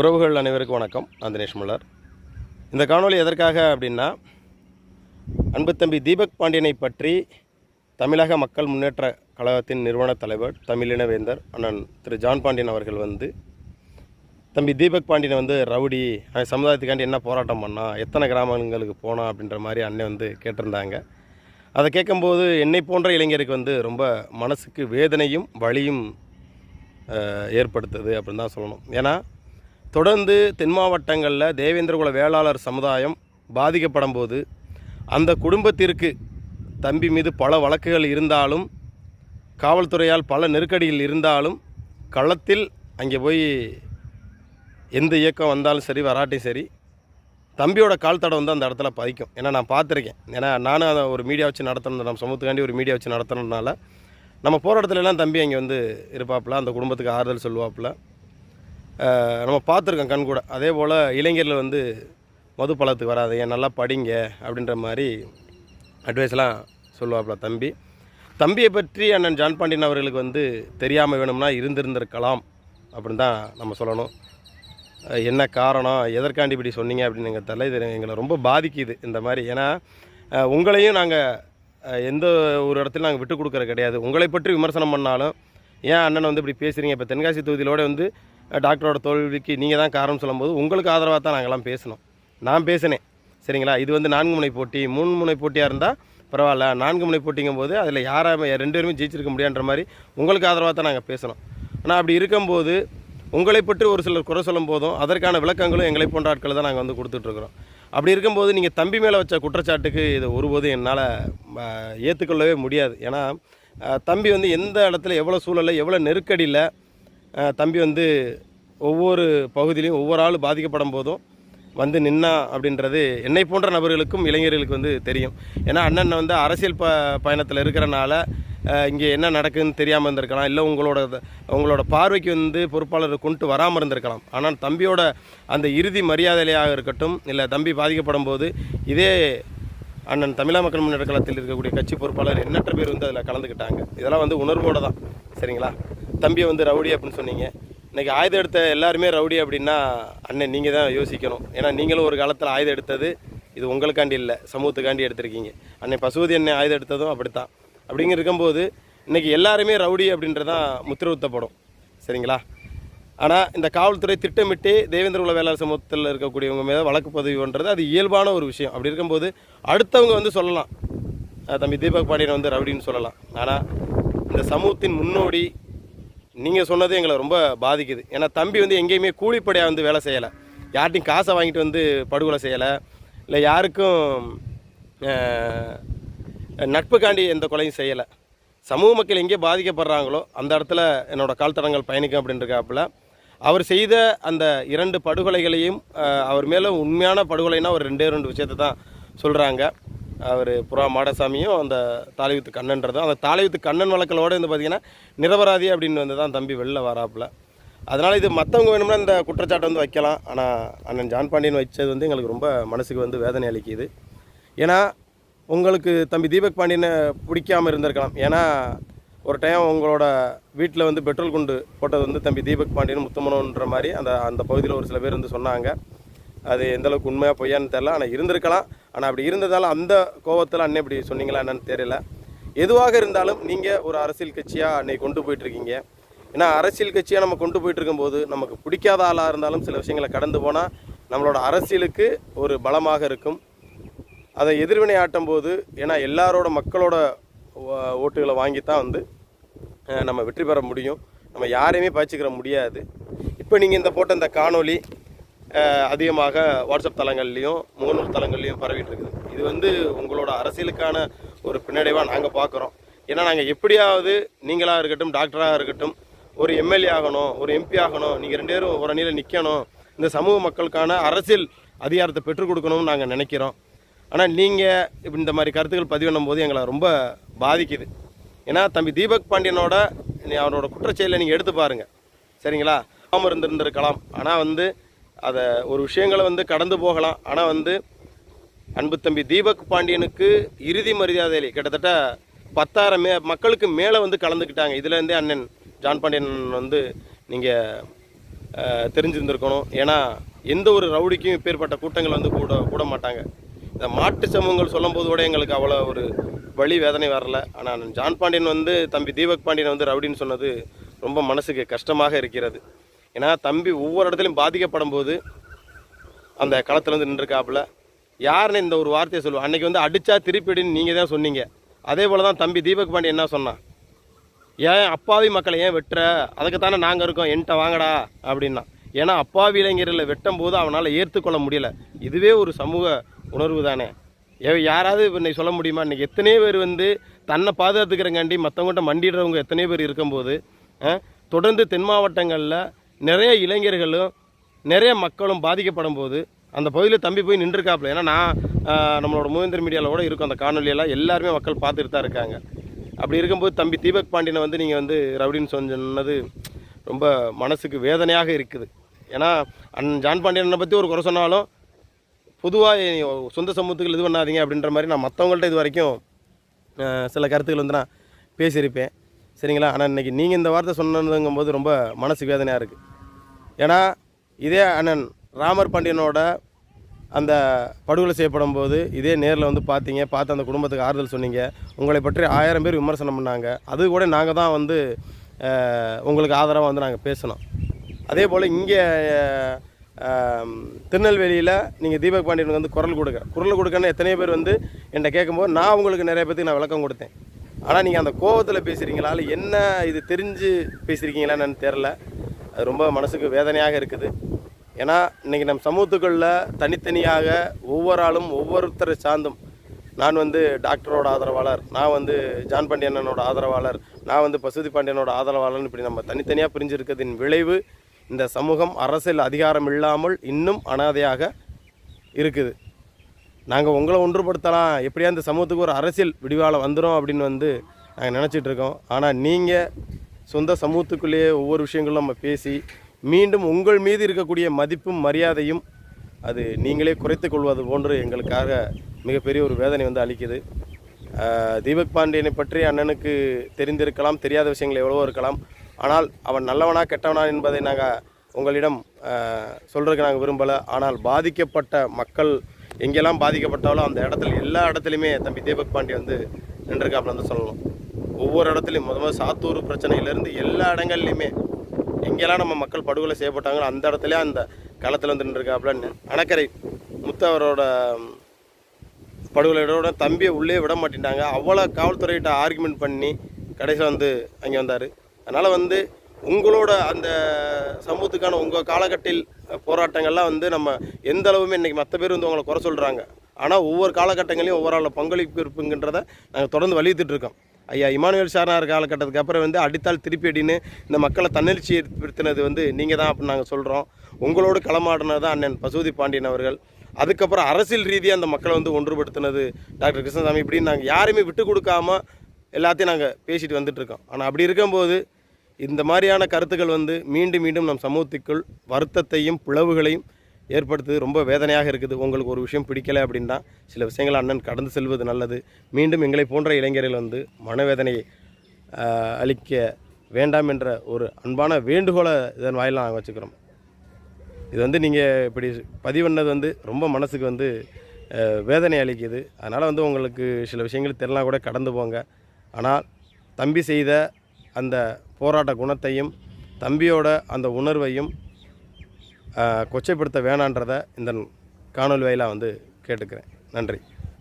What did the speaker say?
உறவுகள் அனைவருக்கும் வணக்கம். நான் தினேஷ் முல்லர். இந்த காணொளி எதற்காக அப்படின்னா அன்பு தம்பி தீபக் பாண்டியனை பற்றி தமிழக மக்கள் முன்னேற்ற கழகத்தின் நிறுவன தலைவர் தமிழின வேந்தர் அண்ணன் திரு ஜான் பாண்டியன் அவர்கள் வந்து தம்பி தீபக் பாண்டியனை வந்து ரவுடி அவன் சமுதாயத்துக்காண்டி என்ன போராட்டம் பண்ணா எத்தனை கிராமங்களுக்கு போனான் அப்படின்ற மாதிரி அண்ணன் வந்து கேட்டிருந்தாங்க. அதை கேட்கும்போது என்னை போன்ற இளைஞருக்கு வந்து ரொம்ப மனசுக்கு வேதனையும் வலியும் ஏற்படுத்துது அப்படின்னு தான் சொல்லணும். ஏன்னா தொடர்ந்து தென் மாவட்டங்களில் தேவேந்திரகுல வேளாளர் சமுதாயம் பாதிக்கப்படும் போது அந்த குடும்பத்திற்கு தம்பி மீது பல வழக்குகள் இருந்தாலும் காவல்துறையால் பல நெருக்கடிகள் இருந்தாலும் களத்தில் அங்கே போய் எந்த இயக்கம் வந்தாலும் சரி வராட்டையும் சரி தம்பியோட கால் தடம் வந்து அந்த இடத்துல பதிக்கும். ஏன்னா நான் பார்த்துருக்கேன். ஏன்னா நானும் அதை ஒரு மீடியா வச்சு நடத்தணும் நம்ம சமூகத்துக்காண்டி ஒரு மீடியா வச்சு நடத்துனதுனால நம்ம போகிற இடத்துலலாம் தம்பி அங்கே வந்து இருப்பாப்புல அந்த குடும்பத்துக்கு ஆறுதல் சொல்லுவாப்புல. நம்ம பார்த்துருக்கோம் கண் கூட. அதே போல் இளைஞர்கள் வந்து மது பழத்துக்கு வராதீங்க நல்லா படிங்க அப்படின்ற மாதிரி அட்வைஸ்லாம் சொல்லுவாப்புல தம்பி. தம்பியை பற்றி அண்ணன் ஜான் பாண்டியன் அவர்களுக்கு வந்து தெரியாமல் வேணும்னா இருந்திருந்திருக்கலாம் அப்படின்னு தான் நம்ம சொல்லணும். என்ன காரணம் எதற்காண்டி இப்படி சொன்னீங்க அப்படின்னு இது எங்களை ரொம்ப பாதிக்குது இந்த மாதிரி. ஏன்னா உங்களையும் நாங்கள் எந்த ஒரு இடத்துல நாங்கள் விட்டு கொடுக்குறது கிடையாது. உங்களை பற்றி விமர்சனம் பண்ணாலும் ஏன் அண்ணன் வந்து இப்படி பேசுகிறீங்க இப்போ தென்காசி தொகுதியிலோடு வந்து டாக்டரோட தோல்விக்கு நீங்கள் தான் காரணம் சொல்லும்போது உங்களுக்கு ஆதரவாக தான் நாங்கள்லாம் பேசணும். நான் பேசினேன். சரிங்களா? இது வந்து நான்கு முனை போட்டி. மூணு முனை போட்டியாக இருந்தால் பரவாயில்ல. நான்கு முனை போட்டிங்கும் போது அதில் யாராக ரெண்டு பேருமே ஜெயிச்சிருக்க முடியான்ற மாதிரி உங்களுக்கு ஆதரவாக தான் நாங்கள் பேசணும். ஆனால் அப்படி இருக்கும்போது உங்களை பற்றி ஒரு சிலர் குறை சொல்லும் போதும் அதற்கான விளக்கங்களும் எங்களை போன்ற ஆட்களை தான் நாங்கள் வந்து கொடுத்துட்ருக்குறோம். அப்படி இருக்கும்போது நீங்கள் தம்பி மேலே வச்ச குற்றச்சாட்டுக்கு இது ஒருபோதும் என்னால் ஏற்றுக்கொள்ளவே முடியாது. ஏன்னா தம்பி வந்து எந்த இடத்துல எவ்வளோ சூழலில் எவ்வளோ நெருக்கடியில் தம்பி வந்து ஒவ்வொரு பகுதியிலையும் ஒவ்வொரு ஆள் பாதிக்கப்படும் போதும் வந்து நின்னா அப்படின்றது என்னை போன்ற நபர்களுக்கும் இளைஞர்களுக்கு வந்து தெரியும். ஏன்னா அண்ணன் வந்து அரசியல் ப பயணத்தில் இருக்கிறனால இங்கே என்ன நடக்குதுன்னு தெரியாமல் இருந்திருக்கலாம். இல்லை உங்களோட உங்களோட பார்வைக்கு வந்து பொறுப்பாளர் கொண்டு வராமல் இருந்திருக்கலாம். ஆனால் தம்பியோட அந்த இறுதி மரியாதையாக இருக்கட்டும் இல்லை தம்பி பாதிக்கப்படும் போது இதே அண்ணன் தமிழா மக்கள் முன்னேற்ற கழகத்தில் இருக்கக்கூடிய கட்சி பொறுப்பாளர் எண்ணற்ற பேர் வந்து அதில் கலந்துக்கிட்டாங்க. இதெல்லாம் வந்து உணர்வோடு தான். சரிங்களா? தம்பியை வந்து ரவுடி அப்படின்னு சொன்னீங்க. இன்றைக்கி ஆயுதம் எடுத்த எல்லாருமே ரவுடி அப்படின்னா அண்ணன் நீங்கள் தான் யோசிக்கணும். ஏன்னா நீங்களும் ஒரு காலத்தில் ஆயுதம் எடுத்தது இது உங்களுக்காண்டி இல்லை சமூகத்துக்காண்டி எடுத்திருக்கீங்க. அன்னை பசுவதி அண்ணன் ஆயுதம் எடுத்ததும் அப்படித்தான். அப்படிங்க இருக்கும்போது இன்றைக்கி எல்லாருமே ரவுடி அப்படின்றதான் முத்திரவுத்தப்படும் சரிங்களா? ஆனால் இந்த காவல்துறை திட்டமிட்டு தேவேந்திரகுல வேளாண் சமூகத்தில் இருக்கக்கூடியவங்க மீது வழக்கு பதிவு பண்ணுறது அது இயல்பான ஒரு விஷயம். அப்படி இருக்கும்போது அடுத்தவங்க வந்து சொல்லலாம். தம்பி தீபக் பாண்டியன் வந்து ரவுடின்னு சொல்லலாம். ஆனால் இந்த சமூகத்தின் முன்னோடி நீங்கள் சொன்னது எங்களை ரொம்ப பாதிக்குது. ஏன்னா தம்பி வந்து எங்கேயுமே கூலிப்படையாக வந்து வேலை செய்யலை. யார்ட்டையும் காசை வாங்கிட்டு வந்து படுகொலை செய்யலை. இல்லை யாருக்கும் நட்புக்காண்டி எந்த கொலையும் செய்யலை. சமூக மக்கள் எங்கே பாதிக்கப்படுறாங்களோ அந்த இடத்துல என்னோடய கால்தடங்கள் பயணிக்கும் அப்படின்றக்காப்புல அவர் செய்த அந்த இரண்டு படுகொலைகளையும் அவர் மேலே உண்மையான படுகொலைன்னா ஒரு ரெண்டே ரெண்டு விஷயத்தை தான் சொல்கிறாங்க அவர் புறா மாடசாமியும் அந்த தாலிவித்து கண்ணன்றதும் அந்த தாலிவித்து கண்ணன் வழக்கலோடு வந்து பார்த்திங்கன்னா நிரபராதி அப்படின்னு வந்து தான் தம்பி வெளில வராப்புல. அதனால் இது மற்றவங்க வேணும்னா இந்த குற்றச்சாட்டை வந்து வைக்கலாம். ஆனால் அண்ணன் ஜான் பாண்டியன் வச்சது வந்து எங்களுக்கு ரொம்ப மனசுக்கு வந்து வேதனை அளிக்குது. ஏன்னா உங்களுக்கு தம்பி தீபக் பாண்டியனை பிடிக்காமல் இருந்திருக்கலாம். ஏன்னா ஒரு டைம் உங்களோட வீட்டில் வந்து பெட்ரோல் குண்டு போட்டது வந்து தம்பி தீபக் பாண்டியன் முத்தமனோன்ற மாதிரி அந்த அந்த பகுதியில் ஒரு சில பேர் வந்து சொன்னாங்க. அது எந்தளவுக்கு உண்மையாக பொய்யான்னு தெரில ஆனால் இருந்திருக்கலாம். ஆனால் அப்படி இருந்ததால் அந்த கோபத்தில் அண்ணன் இப்படி சொன்னீங்களா என்னன்னு தெரியல. எதுவாக இருந்தாலும் நீங்கள் ஒரு அரசியல் கட்சியாக அன்னை கொண்டு போயிட்டுருக்கீங்க ஏன்னா அரசியல் கட்சியாக நம்ம கொண்டு போயிட்டு இருக்கும்போது நமக்கு பிடிக்காத ஆளாக இருந்தாலும் சில விஷயங்களை கடந்து போனால் நம்மளோட அரசியலுக்கு ஒரு பலமாக இருக்கும். அதை எதிர்வினை ஆட்டும் போது ஏன்னா எல்லாரோட மக்களோட ஓ- ஓட்டுகளை வாங்கி தான் வந்து நம்ம வெற்றி பெற முடியும். நம்ம யாரையுமே பாய்ச்சிக்கிற முடியாது. இப்போ நீங்கள் இந்த போட்ட இந்த காணொளி அதிகமாக வாட்ஸ்அப் தளங்கள்லையும் முகநூல் தளங்கள்லையும் பரவிட்டு இருக்குது. இது வந்து உங்களோட அரசியலுக்கான ஒரு பின்னடைவாக நாங்கள் பார்க்குறோம் ஏன்னா நாங்கள் எப்படியாவது நீங்களாக இருக்கட்டும் டாக்டராக இருக்கட்டும் ஒரு எம்எல்ஏ ஆகணும் ஒரு எம்பி ஆகணும் நீங்கள் ரெண்டு பேரும் ஒரு அணியில் நிற்கணும் இந்த சமூக மக்களுக்கான அரசியல் அதிகாரத்தை பெற்றுக் கொடுக்கணும்னு நாங்கள் நினைக்கிறோம். ஆனால் நீங்கள் இப்போ இந்த மாதிரி கருத்துக்கள் பதிவு பண்ணும்போது எங்களை ரொம்ப பாதிக்குது. ஏன்னா தம்பி தீபக் பாண்டியனோட நீ அவரோட குற்றச்செயலை நீங்கள் எடுத்து பாருங்கள் சரிங்களா? ஆமாம் இருந்திருந்திருக்கலாம். ஆனால் வந்து அதை ஒரு விஷயங்களை வந்து கடந்து போகலாம். ஆனால் வந்து அன்பு தம்பி தீபக் பாண்டியனுக்கு இறுதி மரியாதையிலே கிட்டத்தட்ட பத்தாயிரம் மே மக்களுக்கு மேலே வந்து கலந்துக்கிட்டாங்க. இதுலேருந்தே அண்ணன் ஜான் பாண்டியன் வந்து நீங்கள் அஹ், தெரிஞ்சிருந்திருக்கணும். ஏன்னா எந்த ஒரு ரவுடிக்கும் இப்பேற்பட்ட கூட்டங்கள் வந்து கூட கூட மாட்டாங்க. இந்த மாட்டு சமூகங்கள் சொல்லும்போது கூட எங்களுக்கு அவ்வளோ ஒரு வழி வேதனை வரல. ஆனால் ஜான் பாண்டியன் வந்து தம்பி தீபக் பாண்டியன் வந்து ரவுடின்னு சொன்னது ரொம்ப மனசுக்கு கஷ்டமாக இருக்கிறது. ஏன்னா தம்பி ஒவ்வொரு இடத்துலையும் பாதிக்கப்படும் போது அந்த களத்துலேருந்து வந்து நின்றுருக்காப்புல. யாருன்னு இந்த ஒரு வார்த்தையை சொல்லுவோம் அன்றைக்கி வந்து அடித்தா திருப்பிடின்னு நீங்கள் தான் சொன்னீங்க. அதே போல் தான் தம்பி தீபக் பாண்டி என்ன சொன்னான் ஏன் அப்பாவி மக்களை ஏன் வெட்டுற? அதுக்கு தானே நாங்கள் இருக்கோம். என்கிட்ட வாங்கடா. அப்படின்னா. ஏன்னா அப்பாவி இளைஞர்களை வெட்டும் போது அவனால் ஏற்றுக்கொள்ள முடியல. இதுவே ஒரு சமூக உணர்வு தானே. யாராவது இப்போ இன்னைக்கு சொல்ல முடியுமா? இன்றைக்கி எத்தனை பேர் வந்து தன்னை பாதுகாத்துக்கிறங்காண்டி மற்றவங்கள்ட்ட மண்டிடுறவங்க எத்தனை பேர் இருக்கும்போது தொடர்ந்து தென் மாவட்டங்களில் நிறைய இளைஞர்களும் நிறைய மக்களும் பாதிக்கப்படும் போது அந்த பகுதியில் தம்பி போய் நின்றுருக்காப்புல. ஏன்னா நான் நம்மளோட மூவேந்தர் மீடியாவில் கூட இருக்கும் அந்த காணொலியெல்லாம் எல்லாருமே மக்கள் பார்த்துட்டு தான் இருக்காங்க. அப்படி இருக்கும்போது தம்பி தீபக் பாண்டியனை வந்து நீங்கள் வந்து ரவுடின்னு சொன்னது ரொம்ப மனசுக்கு வேதனையாக இருக்குது. ஏன்னா அன் ஜான் பாண்டியனை பற்றி ஒரு குறை சொன்னாலும் பொதுவாக சொந்த சமூகத்துக்கு இது பண்ணாதீங்க அப்படின்ற மாதிரி நான் மற்றவங்கள்ட்ட இது வரைக்கும் சில கருத்துக்கள் வந்து நான் பேசியிருப்பேன். சரிங்களா? ஆனால் இன்றைக்கி நீங்கள் இந்த வார்த்தை சொன்னதுங்கும்போது ரொம்ப மனசு வேதனையாக இருக்குது ஏன்னா இதே அண்ணன் ராமர் பாண்டியனோட அந்த படுகொலை செய்யப்படும் போது இதே நேரில் வந்து பார்த்தீங்க பார்த்து அந்த குடும்பத்துக்கு ஆறுதல் சொன்னீங்க. உங்களை பற்றி ஆயிரம் பேர் விமர்சனம் பண்ணாங்க. அது கூட நாங்கள் தான் வந்து உங்களுக்கு ஆதரவாக வந்து நாங்கள் பேசினோம் அதே போல் இங்கே திருநெல்வேலியில் நீங்கள் தீபக் பாண்டியனுக்கு வந்து குரல் கொடுக்க குரல் கொடுக்கன்னு எத்தனையோ பேர் வந்து என்கிட்ட கேட்கும்போது நான் உங்களுக்கு நிறைய பேர்த்துக்கு நான் விளக்கம் கொடுத்தேன். ஆனால் நீங்கள் அந்த கோவத்தில் பேசுகிறீங்களா இல்லை என்ன இது தெரிஞ்சு பேசுகிறீங்களான்னு தெரில அது ரொம்ப மனசுக்கு வேதனையாக இருக்குது. ஏன்னா இன்றைக்கி நம் சமூகத்துக்குள்ள தனித்தனியாக ஒவ்வொரு ஆளும் ஒவ்வொருத்தரை சார்ந்தும் நான் வந்து டாக்டரோட ஆதரவாளர் நான் வந்து ஜான் பாண்டியனோட ஆதரவாளர் நான் வந்து பசுதி பாண்டியனோட ஆதரவாளர்னு இப்படி நம்ம தனித்தனியாக பிரிஞ்சிருக்கிறதின் விளைவு இந்த சமூகம் அரசியல் அதிகாரம் இல்லாமல் இன்னும் அனாதையாக இருக்குது. நாங்கள் உங்களை ஒன்றுபடுத்தலாம். எப்படியா இந்த சமூகத்துக்கு ஒரு அரசியல் விடிவாளம் வந்துடும் அப்படின்னு வந்து நாங்கள் நினச்சிட்டு இருக்கோம். ஆனால் நீங்கள் சொந்த சமூகத்துக்குள்ளேயே ஒவ்வொரு விஷயங்களும் நம்ம பேசி மீண்டும் உங்கள் மீது இருக்கக்கூடிய மதிப்பும் மரியாதையும் அது நீங்களே குறைத்து கொள்வது போன்று எங்களுக்காக மிகப்பெரிய ஒரு வேதனை வந்து அளிக்குது. தீபக் பாண்டியனை பற்றி அண்ணனுக்கு தெரிந்திருக்கலாம் தெரியாத விஷயங்கள் எவ்வளவோ இருக்கலாம். ஆனால் அவன் நல்லவனா கெட்டவனா என்பதை நாங்கள் உங்களிடம் சொல்கிறதுக்கு நாங்கள் விரும்பலை. ஆனால் பாதிக்கப்பட்ட மக்கள் எங்கெல்லாம் பாதிக்கப்பட்டாலோ அந்த இடத்துல எல்லா இடத்துலையுமே தம்பி தீபக் பாண்டி வந்து நின்றுருக்காப்புல வந்து சொல்லணும் ஒவ்வொரு இடத்துலையும் முத முதல் சாத்தூர் பிரச்சனையிலேருந்து எல்லா இடங்கள்லையுமே எங்கெல்லாம் நம்ம மக்கள் படுகொலை செய்யப்பட்டாங்களோ அந்த இடத்துல அந்த களத்தில் வந்து அப்படின்னு அணக்கரை முத்தவரோட படுகொலையோட தம்பியை உள்ளே விட மாட்டேன்ட்டாங்க. அவ்வளோ காவல்துறையிட்ட ஆர்குமெண்ட் பண்ணி கடைசியில் வந்து அங்கே வந்தார். அதனால் வந்து உங்களோட அந்த சமூகத்துக்கான உங்கள் காலகட்டில் போராட்டங்கள்லாம் வந்து நம்ம எந்த அளவுமே இன்றைக்கி மற்ற பேர் வந்து உங்களை குறை சொல்கிறாங்க ஆனால் ஒவ்வொரு காலகட்டங்களையும் ஒவ்வொரு ஆளோட பங்களிப்பு இருப்புங்கன்றதை நாங்கள் தொடர்ந்து வலியுறுத்திட்டு இருக்கோம். ஐயா இமானுவேல் சாரனார் காலகட்டத்துக்கு அப்புறம் வந்து அடித்தால் திருப்பி அடின்னு இந்த மக்களை தன்னெழுச்சி ஏற்படுத்தினது வந்து நீங்கள் தான் அப்படின்னு நாங்கள் சொல்கிறோம் உங்களோடு களமாடினது தான் அண்ணன் பசுபதி பாண்டியன் அவர்கள். அதுக்கப்புறம் அரசியல் ரீதியாக அந்த மக்களை வந்து ஒன்றுபடுத்தினது டாக்டர் கிருஷ்ணசாமி இப்படின்னு நாங்கள் யாரையுமே விட்டு கொடுக்காம எல்லாத்தையும் நாங்கள் பேசிட்டு வந்துட்டுருக்கோம் ஆனால் அப்படி இருக்கும்போது இந்த மாதிரியான கருத்துக்கள் வந்து மீண்டும் மீண்டும் நம் சமூகத்துக்குள் வருத்தத்தையும் பிளவுகளையும் ஏற்படுத்துது ரொம்ப வேதனையாக இருக்குது. உங்களுக்கு ஒரு விஷயம் பிடிக்கலை அப்படின்னா சில விஷயங்கள் அண்ணன் கடந்து செல்வது நல்லது. மீண்டும் எங்களை போன்ற இளைஞர்கள் வந்து மனவேதனையை அளிக்க வேண்டாம் என்ற ஒரு அன்பான வேண்டுகோளை இதன் வாயில் நாங்கள் வச்சுக்கிறோம். இது வந்து நீங்கள் இப்படி பதிவுன்னது வந்து ரொம்ப மனசுக்கு வந்து வேதனை அளிக்குது. அதனால் வந்து உங்களுக்கு சில விஷயங்கள் தெரியலாம் கூட கடந்து போங்க. ஆனால் தம்பி செய்த அந்த போராட்ட குணத்தையும் தம்பியோட அந்த உணர்வையும் கொச்சைப்படுத்த வேணான்றதை இந்த காணொலி வாயிலாக வந்து கேட்டுக்கிறேன். நன்றி.